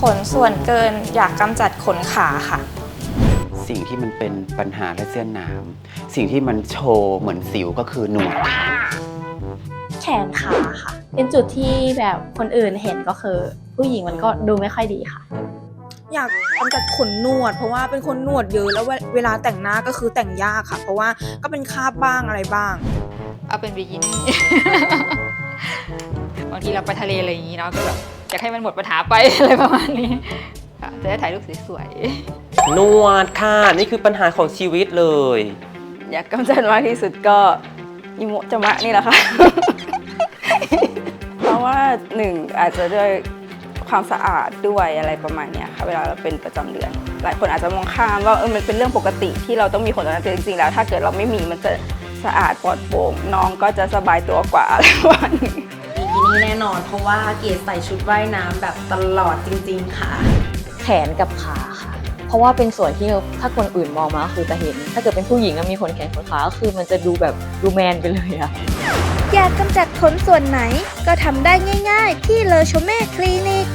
ขนส่วนเกินอยากกำจัดขนขาค่ะ สิ่งที่มันเป็นปัญหาและเส้นน้ำสิ่งที่มันโชว์เหมือนสิวก็คือหนวดค่ะแขนขาค่ะ เป็นจุดที่แบบคนอื่นเห็นก็คือ ผู้หญิงมันก็ดูไม่ค่อยดีค่ะ อยากกำจัดขนหนวด เพราะว่าเป็นคนหนวดเยอะแล้วเวเวลาแต่งหน้าก็คือแต่งยากค่ะ เพราะว่าก็เป็นคราบบ้างอะไรบ้าง เอาเป็นบิกินี่ บางทีเราไปทะเลอะไรอย่างนี้เนาะก็แบบอยากให้มันหมดปัญหาไป อะไรประมาณนี้ค่ะจะได้ถ่ายรูปสวยนวดค่ะ นี่คือปัญหาของชีวิตเลยอยากกำจัดมากที่สุดก็อิโมจะมะนี่แหละค่ะ เพราะว่าหนึ่งอาจจะด้วยความสะอาดด้วยอะไรประมาณเนี้ยค่ะเวลาเราเป็นประจำเดือน หลายคนอาจจะมองข้ามว่าเออมันเป็นเรื่องปกติที่เราต้องมีขนตรงนั้นแต่จริงๆแล้ว ถ้าเกิดเราไม่มีมันจะสะอาดปลอดโปร่งน้องก็จะสบายตัวกว่าอะไรประมาณนี้บิกิ นี่แน่นอน เพราะว่าเกดใส่ชุดว่ายน้ำแบบตลอดจริง ๆ ค่ะ แขนกับขาค่ะ เพราะว่าเป็นส่วนที่ถ้าคนอื่นมองมาก็คือจะเห็น ถ้าเกิดเป็นผู้หญิงแล้วมีขนแขนขนขาก็คือมันจะดูแบบดูแมนไปเลยอะ อยากกำจัดขนส่วนไหนก็ทำได้ง่าย ๆ ที่เลอโชเม่คลินิก